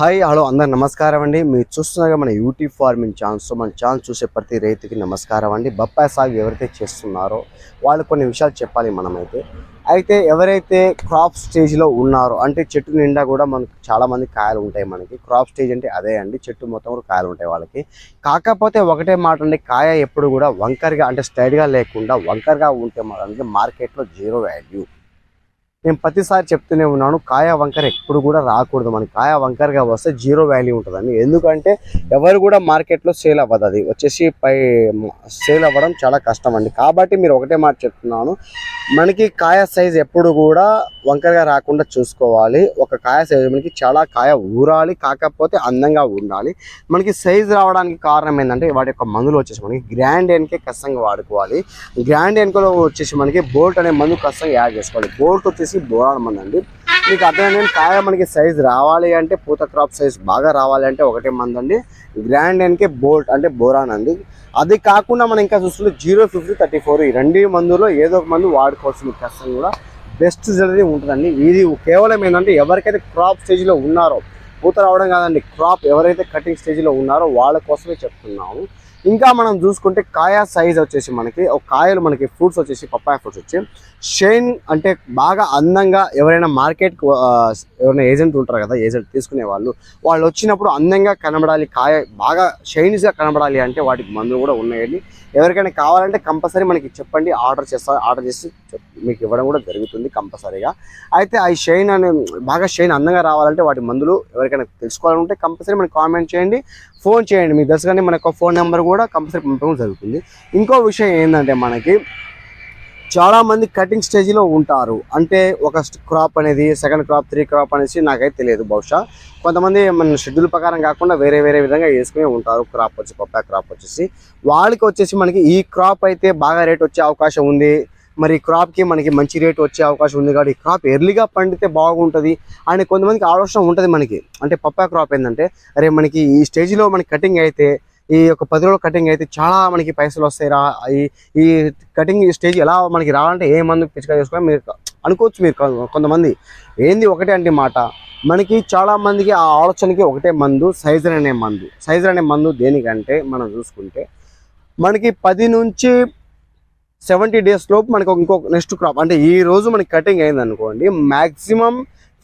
Hi hello అందరు నమస్కారం అండి. మీరు చూస్తున్నారుగా మన యూట్యూబ్ ఫార్మింగ్ ఛాన్స్ మన ఛాన్స్ చూసే ప్రతి రైతుకి నమస్కారం అండి. బొప్పాయి సాగు ఎవరైతే చేస్తున్నారో వాళ్ళు కొన్ని విషయాలు చెప్పాలి మనమైతే. అయితే ఎవరైతే క్రాప్ స్టేజ్లో ఉన్నారో అంటే చెట్టు నిండా కూడా మనకు చాలా మంది కాయలు ఉంటాయి మనకి. క్రాప్ స్టేజ్ అంటే అదే అండి. చెట్టు మొత్తం కూడా కాయలు ఉంటాయి వాళ్ళకి. కాకపోతే ఒకటే మాట అండి కాయ ఎప్పుడు కూడా వంకరగా అంటే స్ట్రైట్గా లేకుండా వంకరగా ఉంటే మనకి మార్కెట్లో జీరో వాల్యూ నేను ప్రతిసారి చెప్తూనే ఉన్నాను కాయా వంకర ఎప్పుడు కూడా రాకూడదు. మనకి కాయా వంకరగా వస్తే జీరో వాల్యూ ఉంటుందండి. ఎందుకంటే ఎవరు కూడా మార్కెట్లో సేల్ అవ్వదు అది. వచ్చేసి పై సేల్ అవ్వడం చాలా కష్టం అండి. కాబట్టి మీరు ఒకటే మాట చెప్తున్నాను మనకి కాయ సైజ్ ఎప్పుడు కూడా వంకరగా రాకుండా చూసుకోవాలి. ఒక కాయ సైజ్ మనకి చాలా కాయ ఊరాలి కాకపోతే అందంగా ఉండాలి. మనకి సైజ్ రావడానికి కారణం ఏంటంటే వాటి యొక్క మందులు వచ్చేసి మనకి గ్రాండ్ ఎన్కే కష్టంగా వాడుకోవాలి. గ్రాండ్ ఎన్కలో వచ్చేసి మనకి బోల్ట్ అనే మందు కష్టంగా యాడ్ చేసుకోవాలి. బోల్ట్ వచ్చేసి బోరాన్ మందు అండి. మీకు అర్థమైంది. కాయ మనకి సైజ్ రావాలి అంటే పూత క్రాప్ సైజ్ బాగా రావాలి అంటే ఒకటే మందండి. అండి గ్రాండ్ ఎన్కే బోల్ట్ అంటే బోరాన్ అండి. అది కాకుండా మనం ఇంకా చూసుకుంటే జీరో ఫిఫ్టీ థర్టీ ఫోర్ ఈ రెండు మందులో ఏదో ఒక మందు వాడుకోవచ్చు మీకు కష్టం కూడా. బెస్ట్ జరిగి ఉంటుందండి. ఇది కేవలం ఏంటంటే ఎవరికైతే క్రాప్ స్టేజ్లో ఉన్నారో పూత రావడం కాదండి క్రాప్ ఎవరైతే కటింగ్ స్టేజ్లో ఉన్నారో వాళ్ళ కోసమే చెప్తున్నాము. ఇంకా మనం చూసుకుంటే కాయ సైజ్ వచ్చేసి మనకి ఒక కాయలు మనకి ఫ్రూట్స్ వచ్చేసి పప్పాయ ఫ్రూట్స్ వచ్చి షైన్ అంటే బాగా అందంగా ఎవరైనా మార్కెట్ ఎవరైనా ఏజెంట్ ఉంటారు కదా ఏజెంట్ తీసుకునే వాళ్ళు వాళ్ళు వచ్చినప్పుడు అందంగా కనబడాలి కాయ బాగా షైనీస్గా కనబడాలి అంటే వాటికి మందులు కూడా ఉన్నాయండి. ఎవరికైనా కావాలంటే కంపల్సరీ మనకి చెప్పండి ఆర్డర్ చేస్తా ఆర్డర్ చేసి మీకు ఇవ్వడం కూడా జరుగుతుంది కంపల్సరీగా. అయితే ఆ షైన్ అనే బాగా షైన్ అందంగా రావాలంటే వాటి మందులు ఎవరికైనా తెలుసుకోవాలంటే కంపల్సరీ మనకి కామెంట్ చేయండి ఫోన్ చేయండి. మీకు తెలుసు కానీ మన యొక్క ఫోన్ నెంబర్ కూడా కంపల్సరీ పంపడం జరుగుతుంది. ఇంకో విషయం ఏంటంటే మనకి చాలామంది కటింగ్ స్టేజ్లో ఉంటారు. అంటే ఒక క్రాప్ అనేది సెకండ్ క్రాప్ త్రీ క్రాప్ అనేసి నాకైతే తెలియదు బహుశా. కొంతమంది మన షెడ్యూల్ ప్రకారం కాకుండా వేరే వేరే విధంగా వేసుకుని ఉంటారు. క్రాప్ వచ్చి పప్పా క్రాప్ వచ్చేసి. వాళ్ళకి వచ్చేసి మనకి ఈ క్రాప్ అయితే బాగా రేట్ వచ్చే అవకాశం ఉంది. మరి క్రాప్కి మనకి మంచి రేట్ వచ్చే అవకాశం ఉంది కాబట్టి ఈ క్రాప్ ఎర్లీగా పండితే బాగుంటుంది. అండ్ కొంతమందికి ఆలోచన ఉంటుంది మనకి. అంటే పప్పా క్రాప్ ఏంటంటే అరే మనకి ఈ స్టేజ్లో మనకి కటింగ్ అయితే ఈ యొక్క పది రోజుల కటింగ్ అయితే చాలా మనకి పైసలు వస్తాయి రా. ఈ ఈ కటింగ్ స్టేజ్ ఎలా మనకి రావాలంటే ఏ మందు పిచ్చిగా చేసుకోవాలి మీరు అనుకోవచ్చు మీరు కొంతమంది. ఏంది ఒకటే అంటే మాట. మనకి చాలా మందికి ఆ ఆలోచనకి ఒకటే మందు సైజర్ అనే మందు. సైజర్ అనే మందు దేనికంటే మనం చూసుకుంటే మనకి పది నుంచి సెవెంటీ డేస్ లోపు మనకు ఇంకొక నెక్స్ట్ క్రాప్ అంటే ఈ రోజు మనకి కటింగ్ అయింది అనుకోండి మ్యాక్సిమం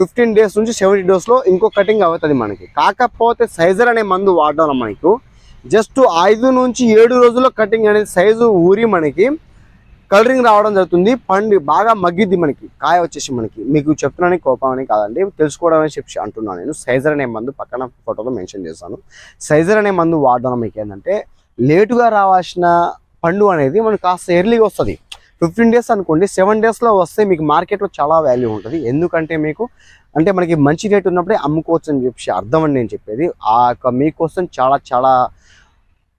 ఫిఫ్టీన్ డేస్ నుంచి సెవెంటీ డేస్లో ఇంకో కటింగ్ అవుతుంది మనకి. కాకపోతే సైజర్ అనే మందు వాడడం మనకు. జస్ట్ ఐదు నుంచి ఏడు రోజుల్లో కటింగ్ అనేది సైజు ఊరి మనకి కలరింగ్ రావడం జరుగుతుంది. పండు బాగా మగ్గిద్ది మనకి. కాయ వచ్చేసి మనకి. మీకు చెప్తున్నాను కోపం అని కాదండి. తెలుసుకోవడమే చెప్పి అంటున్నాను నేను. సైజర్ అనే మందు పక్కన ఫోటోలో మెన్షన్ చేశాను. సైజర్ అనే మందు వాడడం మీకు ఏంటంటే లేటుగా రావాల్సిన పండు అనేది మనకు కాస్త ఎర్లీగా వస్తుంది. ఫిఫ్టీన్ డేస్ అనుకోండి సెవెన్ డేస్లో వస్తే మీకు మార్కెట్లో చాలా వాల్యూ ఉంటుంది. ఎందుకంటే మీకు అంటే మనకి మంచి రేట్ ఉన్నప్పుడే అమ్ముకోవచ్చు అని చెప్పి అర్థం అని నేను చెప్పేది. ఆ యొక్క మీకోసం చాలా చాలా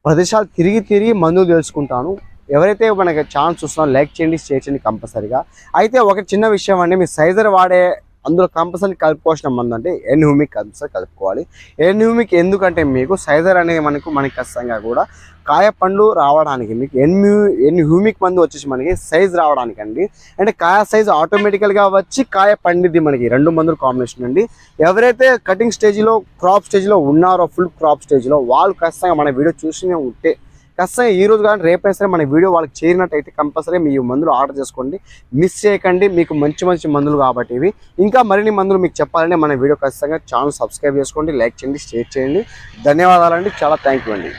ప్రదేశాలు తిరిగి తిరిగి మందులు తెలుసుకుంటాను. ఎవరైతే మనకి ఛాన్స్ చూస్తున్నారో లైక్ చేయండి షేర్ చేయండి కంపల్సరీగా. అయితే ఒక చిన్న విషయం అండి మీ సైజర్ వాడే అందులో కంపల్సరీ కలుపుకోవాల్సిన మందు అంటే ఎన్ హ్యూమిక్ కంపల్సరీ కలుపుకోవాలి. ఎన్ హ్యూమిక్ ఎందుకంటే మీకు సైజర్ అనేది మనకు మనకి ఖచ్చితంగా కూడా కాయ పండ్లు రావడానికి మీకు ఎన్ ఎన్ హ్యూమిక్ మందు వచ్చేసి మనకి సైజ్ రావడానికి అండి. అంటే కాయ సైజ్ ఆటోమేటికల్గా వచ్చి కాయ పండిద్ది మనకి. రెండు మందులు కాంబినేషన్ అండి. ఎవరైతే కటింగ్ స్టేజ్లో క్రాప్ స్టేజ్లో ఉన్నారో ఫుల్ క్రాప్ స్టేజ్లో వాళ్ళు ఖచ్చితంగా మన వీడియో చూసినే ఉంటే ఖచ్చితంగా ఈ రోజు కానీ రేపైనా సరే మన వీడియో వాళ్ళకి చేరినట్టయితే కంపల్సరీ మీ మందులు ఆర్డర్ చేసుకోండి. మిస్ చేయకండి. మీకు మంచి మంచి మందులు కాబట్టి ఇవి. ఇంకా మరిన్ని మందులు మీకు చెప్పాలంటే మన వీడియో ఖచ్చితంగా ఛానల్ సబ్స్క్రైబ్ చేసుకోండి లైక్ చేయండి షేర్ చేయండి. ధన్యవాదాలండి. చాలా థ్యాంక్ యూ అండి.